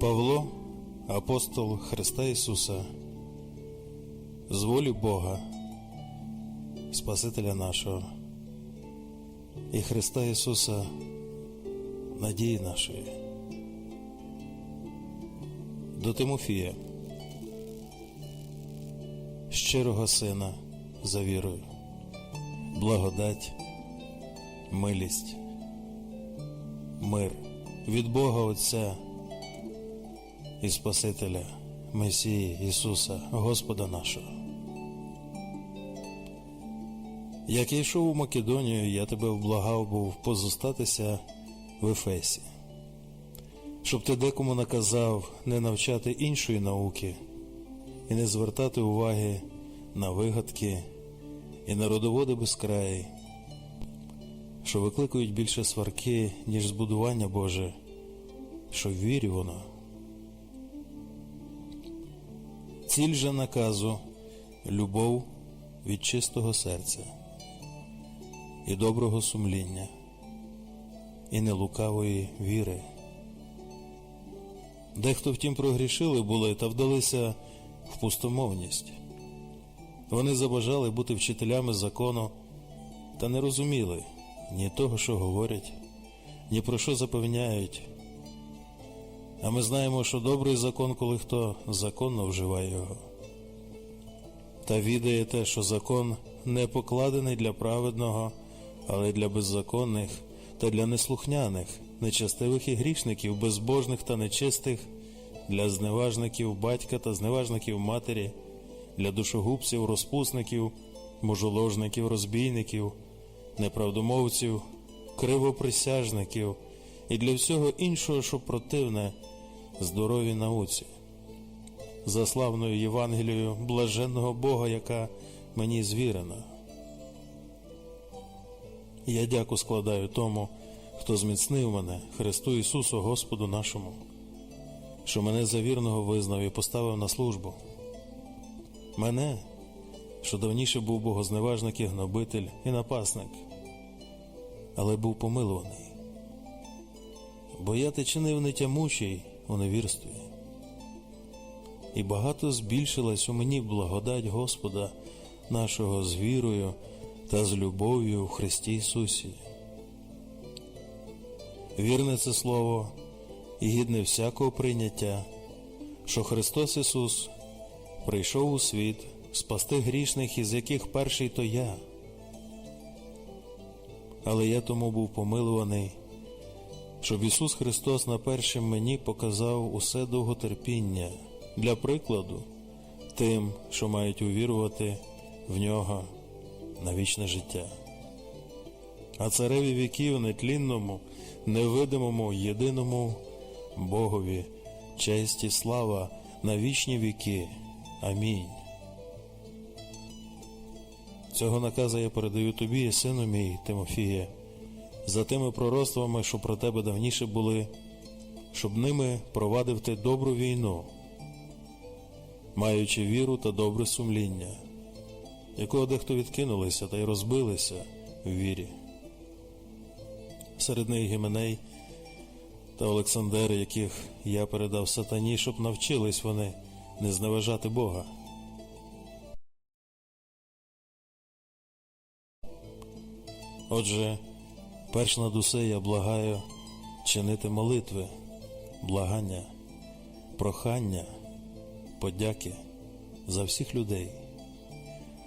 Павло, апостол Христа Ісуса, з волі Бога, Спасителя нашого і Христа Ісуса, надії нашої. До Тимофія, щирого Сина за вірою, благодать, милість, мир від Бога Отця і Спасителя Месії Ісуса, Господа нашого. Як я йшов у Македонію, я тебе вблагав був позостатися в Ефесі, щоб ти декому наказав не навчати іншої науки і не звертати уваги на вигадки і на родоводи безкраї, що викликають більше сварки, ніж збудування Боже, що в вірі воно. Ціль же наказу любов від чистого серця і доброго сумління, і нелукавої віри. Дехто втім прогрішили були та вдалися в пустомовність. Вони забажали бути вчителями закону та не розуміли ні того, що говорять, ні про що запевняють. А ми знаємо, що добрий закон, коли хто законно вживає його. Та відає те, що закон не покладений для праведного, але для беззаконних та для неслухняних, нечестивих і грішників, безбожних та нечистих, для зневажників батька та зневажників матері, для душогубців, розпусників, мужоложників, розбійників, неправдомовців, кривоприсяжників і для всього іншого, що противне здоровій науці, за славною Євангелією блаженного Бога, яка мені звірена. Я дяку складаю тому, хто зміцнив мене, Христу Ісусу Господу нашому, що мене за вірного визнав і поставив на службу. Мене, що давніше був богозневажник і гнобитель і напасник, але був помилуваний. Бо я ти чинив нетямучий у невірстві, і багато збільшилась у мені благодать Господа нашого з вірою та з любов'ю в Христі Ісусі. Вірне це слово і гідне всякого прийняття, що Христос Ісус прийшов у світ спасти грішних, із яких перший то я. Але я тому був помилуваний, щоб Ісус Христос на першим мені показав усе довготерпіння для прикладу тим, що мають увірувати в нього на вічне життя. А цареві віків нетлінному, невидимому, єдиному Богові, честь і слава на вічні віки. Амінь. Цього наказа я передаю тобі, сину мій Тимофіє, за тими пророцтвами, що про тебе давніше були, щоб ними провадив ти добру війну, маючи віру та добре сумління, якого дехто відкинулися та й розбилися в вірі. Серед них Гіменей та Олександр, яких я передав сатані, щоб навчились вони не зневажати Бога. Отже, перш над усе я благаю чинити молитви, благання, прохання, подяки за всіх людей,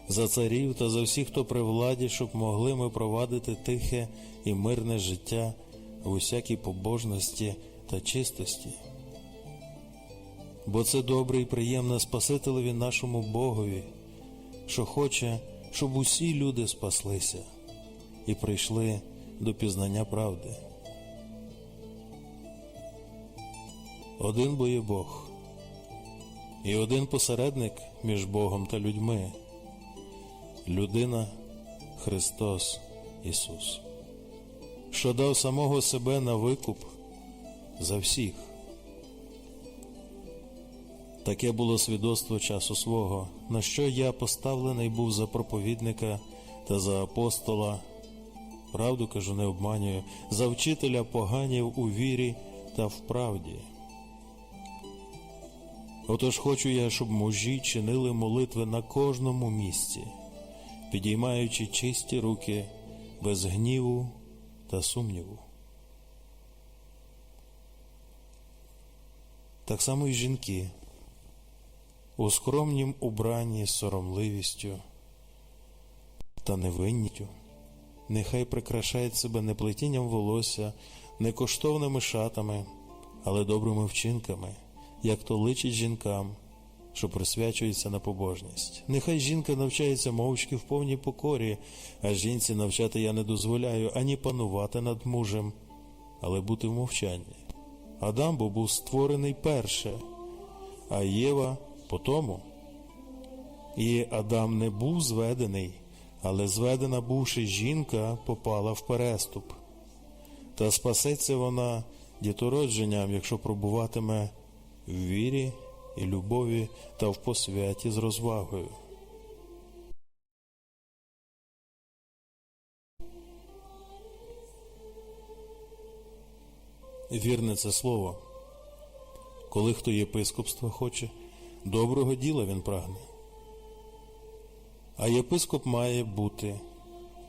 за царів та за всіх, хто при владі, щоб могли ми провадити тихе і мирне життя в усякій побожності та чистості. Бо це добре і приємне Спасителеві нашому Богові, що хоче, щоб усі люди спаслися і прийшли до пізнання правди. Один бо є Бог, і один посередник між Богом та людьми, людина Христос Ісус, що дав самого себе на викуп за всіх. Таке було свідоцтво часу свого, на що я поставлений був за проповідника та за апостола, правду кажу, не обманюю, за вчителя поганів у вірі та в правді. Отож хочу я, щоб мужі чинили молитви на кожному місці, підіймаючи чисті руки без гніву та сумніву. Так само і жінки у скромнім убранні соромливістю та невинністю. Нехай прикрашають себе не плетінням волосся, не коштовними шатами, але добрими вчинками, як то личить жінкам, що присвячується на побожність. Нехай жінка навчається мовчки в повній покорі, а жінці навчати я не дозволяю ані панувати над мужем, але бути в мовчанні. Адам бо був створений перше, а Єва по тому. І Адам не був зведений, але зведена бувши жінка, попала в переступ. Та спасеться вона дітородженням, якщо пробуватиме в вірі і любові та в посвяті з розвагою. Вірне це слово. Коли хто єпископства хоче, доброго діла він прагне. А єпископ має бути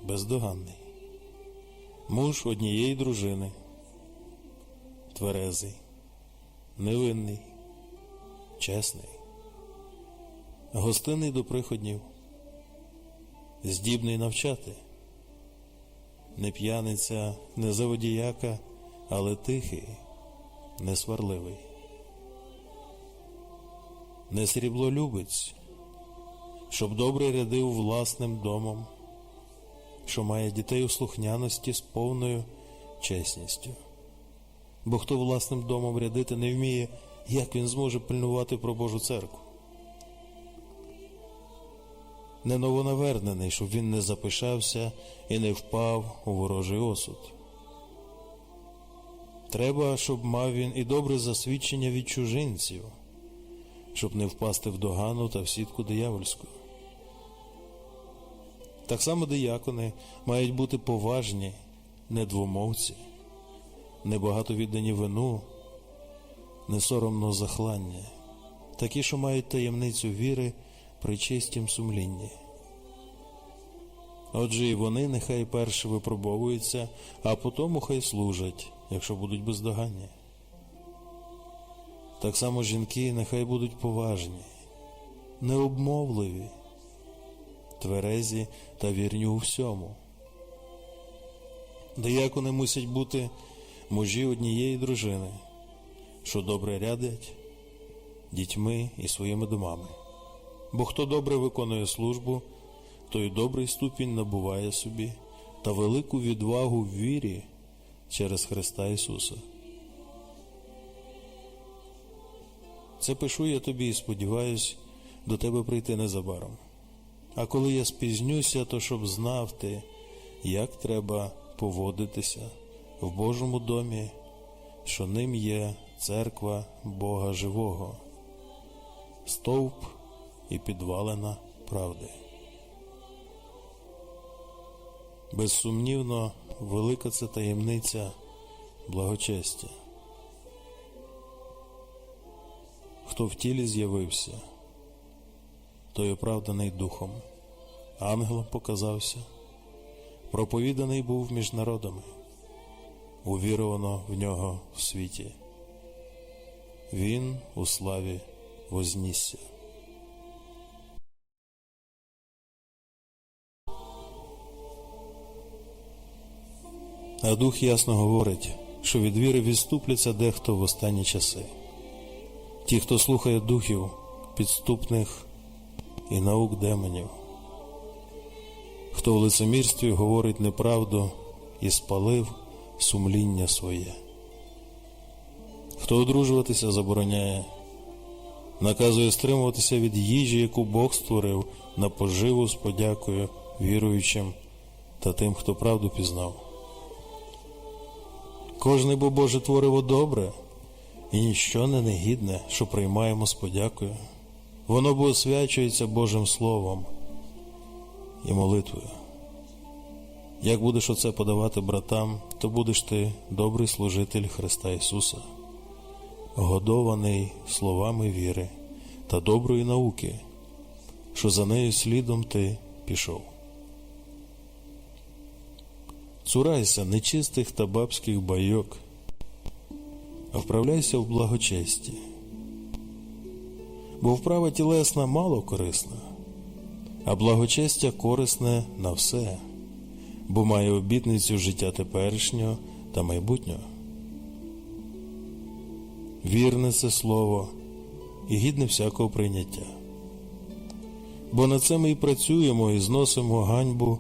бездоганний, муж однієї дружини, тверезий, невинний, чесний, гостинний до приходнів, здібний навчати, не п'яниця, не заводіяка, але тихий, не сварливий, не сріблолюбець, щоб добре рядив власним домом, що має дітей у слухняності з повною чесністю. Бо хто власним домом рядити не вміє, як він зможе пильнувати про Божу церкву? Не новонавернений, щоб він не запишався і не впав у ворожий осуд. Треба, щоб мав він і добре засвідчення від чужинців, щоб не впасти в догану та в сітку диявольську. Так само диякони мають бути поважні, не двомовці, не багато віддані вину, не соромно захлання, такі, що мають таємницю віри при чистім сумлінні. Отже, і вони нехай перше випробовуються, а потому хай служать, якщо будуть бездоганні. Так само жінки нехай будуть поважні, необмовливі, тверезі та вірні у всьому. Деякони мусять бути мужі однієї дружини, що добре рядять дітьми і своїми домами. Бо хто добре виконує службу, той добрий ступінь набуває собі та велику відвагу в вірі через Христа Ісуса. Це пишу я тобі і сподіваюсь до тебе прийти незабаром. А коли я спізнюся, то щоб знав ти, як треба поводитися в Божому домі, що ним є церква Бога Живого, стовп і підвалина правди. Безсумнівно, велика це таємниця благочестя. Хто в тілі з'явився, той оправданий духом, ангелом показався, проповіданий був між народами, увіровано в нього в світі. Він у славі вознісся. А дух ясно говорить, що від віри відступляться дехто в останні часи. Ті, хто слухає духів, підступних і наук демонів, хто в лицемірстві говорить неправду і спалив сумління своє, хто одружуватися забороняє, наказує стримуватися від їжі, яку Бог створив на поживу з подякою віруючим та тим, хто правду пізнав. Кожне бо Боже твориво добре, і ніщо не негідне, що приймаємо з подякою. Воно бо освячується Божим Словом і молитвою. Як будеш оце подавати братам, то будеш ти добрий служитель Христа Ісуса, годований словами віри та доброї науки, що за нею слідом ти пішов. Цурайся нечистих та бабських байок, а вправляйся в благочесті, бо вправа тілесна мало корисна, а благочестя корисне на все, бо має обітницю життя теперішнього та майбутнього. Вірне це слово і гідне всякого прийняття. Бо на це ми і працюємо і зносимо ганьбу,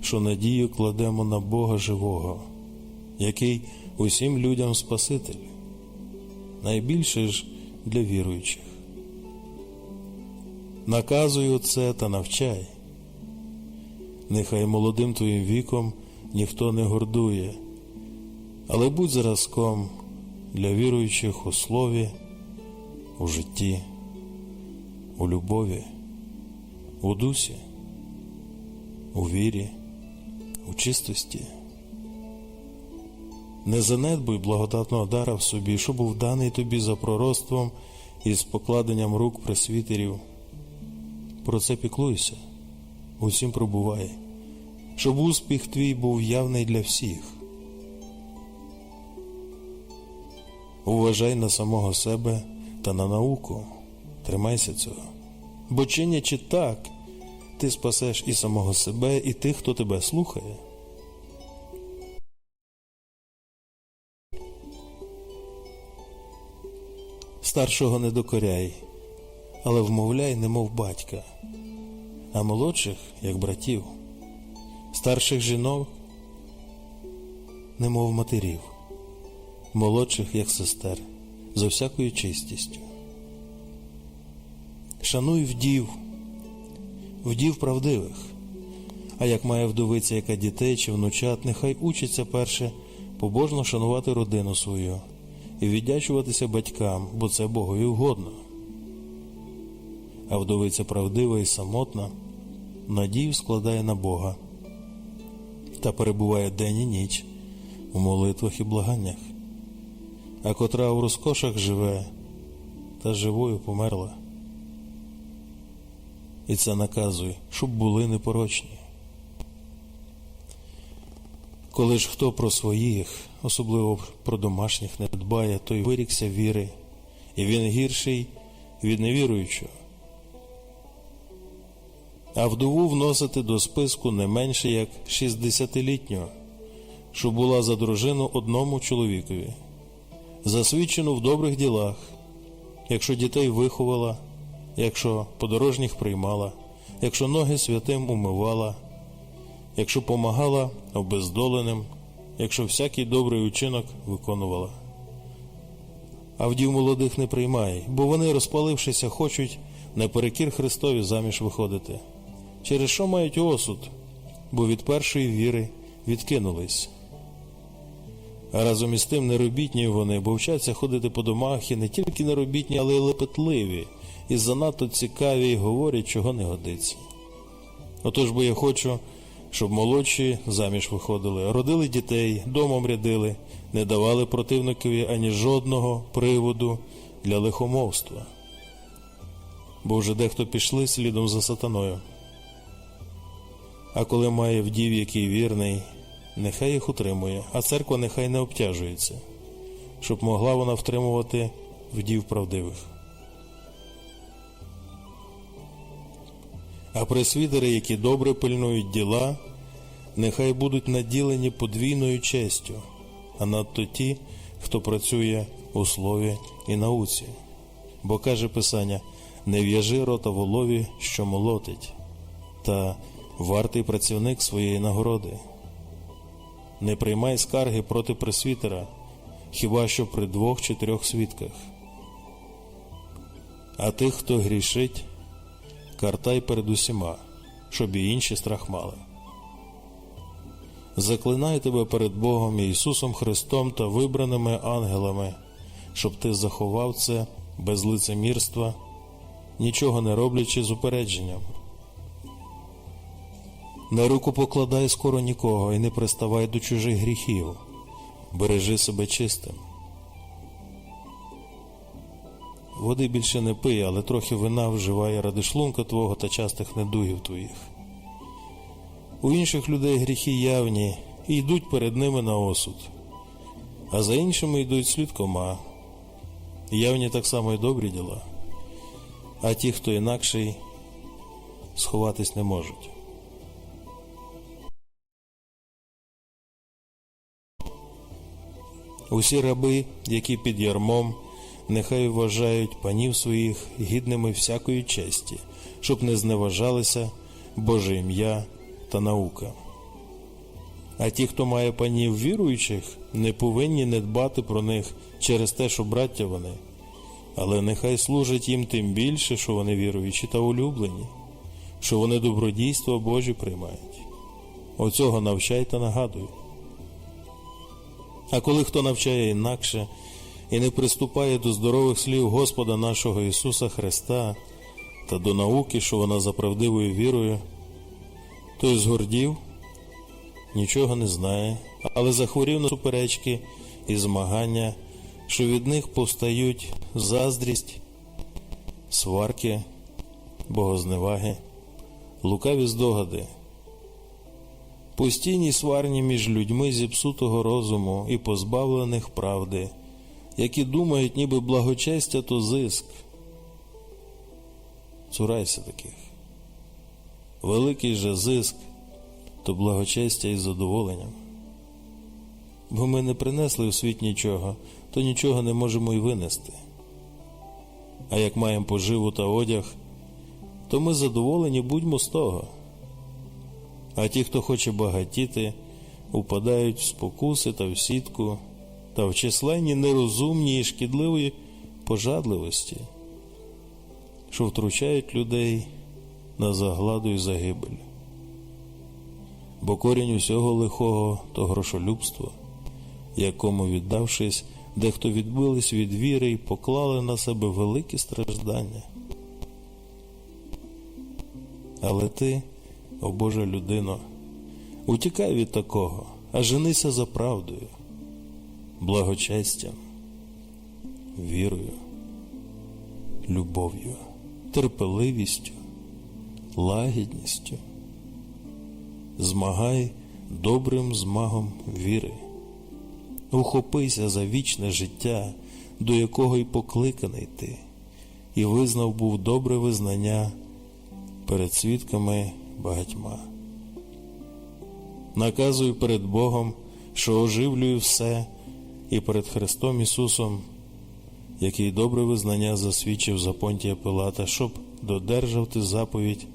що надію кладемо на Бога живого, який усім людям Спаситель, найбільше ж для віруючих. Наказую це та навчай. Нехай молодим твоїм віком ніхто не гордує, але будь зразком для віруючих у слові, у житті, у любові, у дусі, у вірі, у чистості. Не занедбуй благодатного дара в собі, що був даний тобі за пророцтвом і з покладенням рук пресвітерів. Про це піклуйся, усім пробувай, щоб успіх твій був явний для всіх. Уважай на самого себе та на науку, тримайся цього. Бо чинячи так, ти спасеш і самого себе, і тих, хто тебе слухає. Старшого не докоряй, але вмовляй, немов батька, а молодших, як братів, старших жінок, немов матерів, молодших, як сестер, за всякою чистістю. Шануй вдів, вдів правдивих, а як має вдовиця, яка дітей чи внучат, нехай учиться перше побожно шанувати родину свою і віддячуватися батькам, бо це Богові угодно. А вдовиця правдива і самотна, надію складає на Бога та перебуває день і ніч у молитвах і благаннях, а котра у розкошах живе та живою померла. І це наказує, щоб були непорочні. Коли ж хто про своїх, особливо про домашніх, не дбає, той вирікся віри, і він гірший від невіруючого. А вдову вносити до списку не менше як 60-літнього, що була за дружину одному чоловікові, засвідчену в добрих ділах, якщо дітей виховала, якщо подорожніх приймала, якщо ноги святим умивала якщо помагала обездоленим, якщо всякий добрий учинок виконувала. А вдів молодих не приймай, бо вони, розпалившися, хочуть наперекір Христові заміж виходити, через що мають осуд, бо від першої віри відкинулись. А разом із тим неробітні вони, бо вчаться ходити по домах і не тільки неробітні, але й лепетливі, і занадто цікаві й говорять, чого не годиться. Отож бо я хочу, щоб молодші заміж виходили, родили дітей, домом рядили, не давали противникові ані жодного приводу для лихомовства. Бо вже дехто пішли слідом за сатаною. А коли має вдів, який вірний, нехай їх утримує, а церква нехай не обтяжується, щоб могла вона втримувати вдів правдивих. А пресвітери, які добре пильнують діла, нехай будуть наділені подвійною честю, а надто ті, хто працює у слові і науці. Бо каже Писання: не в'яжи рота волові, що молотить, та вартий працівник своєї нагороди. Не приймай скарги проти пресвітера, хіба що при двох чи трьох свідках. А тих, хто грішить, картай перед усіма, щоб і інші страх мали. Заклинаю тебе перед Богом Ісусом Христом та вибраними ангелами, щоб ти заховав це без лицемірства, нічого не роблячи з упередженням. На руку покладай скоро нікого і не приставай до чужих гріхів, бережи себе чистим. води більше не пий, але трохи вина вживає ради шлунка твого та частих недугів твоїх. У інших людей гріхи явні і йдуть перед ними на осуд, а за іншими йдуть слідкома. Явні так само й добрі діла, а ті, хто інакший, сховатись не можуть. Усі раби, які під ярмом, нехай вважають панів своїх гідними всякої честі, щоб не зневажалися Боже ім'я та наука. А ті, хто має панів віруючих, не повинні не дбати про них через те, що браття вони, але нехай служать їм тим більше, що вони віруючі та улюблені, що вони добродійство Божі приймають. Оцього навчай та нагадуй. А коли хто навчає інакше і не приступає до здорових слів Господа нашого Ісуса Христа та до науки, що вона за правдивою вірою, той згордів, нічого не знає, але захворів на суперечки і змагання, що від них повстають заздрість, сварки, богозневаги, лукаві здогади. Постійні сварні між людьми зіпсутого розуму і позбавлених правди, які думають, ніби благочестя то зиск. Цурайся таких. Великий же зиск то благочестя із задоволенням. Бо ми не принесли у світ нічого, то нічого не можемо й винести. А як маємо поживу та одяг, то ми задоволені будьмо з того. А ті, хто хоче багатіти, упадають в спокуси та в сітку, та в численні нерозумні і шкідливої пожадливості, що втручають людей на загладу і загибель. Бо корінь усього лихого то грошолюбство, якому, віддавшись, дехто відбились від віри і поклали на себе великі страждання. Але ти, о Божа людино, утікай від такого, а женися за правдою, благочестям, вірою, любов'ю, терпеливістю, лагідністю. Змагай добрим змагом віри, ухопися за вічне життя, до якого й покликаний ти, і визнав був добре визнання перед свідками багатьма. Наказую перед Богом, що оживлюю все, і перед Христом Ісусом, який добре визнання засвідчив за Понтія Пилата, щоб додержав ти заповідь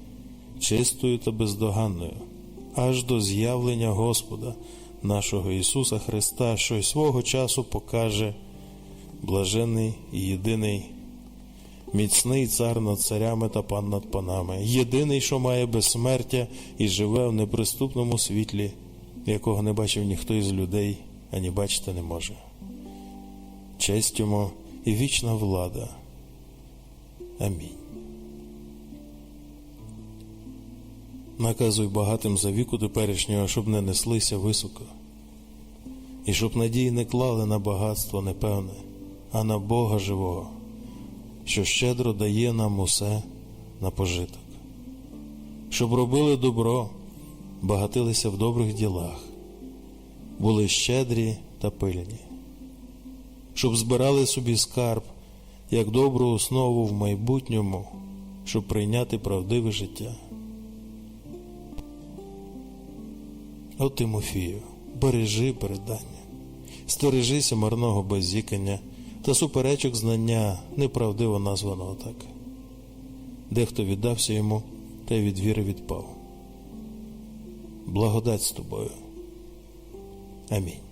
чистою та бездоганною, аж до з'явлення Господа, нашого Ісуса Христа, що й свого часу покаже блажений і єдиний міцний цар над царями та пан над панами, єдиний, що має безсмертя і живе в неприступному світлі, якого не бачив ніхто із людей, ані бачити не може. Честь йому і вічна влада. Амінь. Наказуй багатим за віку теперішнього, щоб не неслися високо, і щоб надії не клали на багатство непевне, а на Бога живого що щедро дає нам усе на пожиток, щоб робили добро, багатилися в добрих ділах, були щедрі та пильні, щоб збирали собі скарб як добру основу в майбутньому, щоб прийняти правдиве життя. О Тимофію, бережи передання, стережися марного базікання та суперечок знання неправдиво названого так. Дехто віддався йому та від віри відпав. Благодать з тобою. Амінь.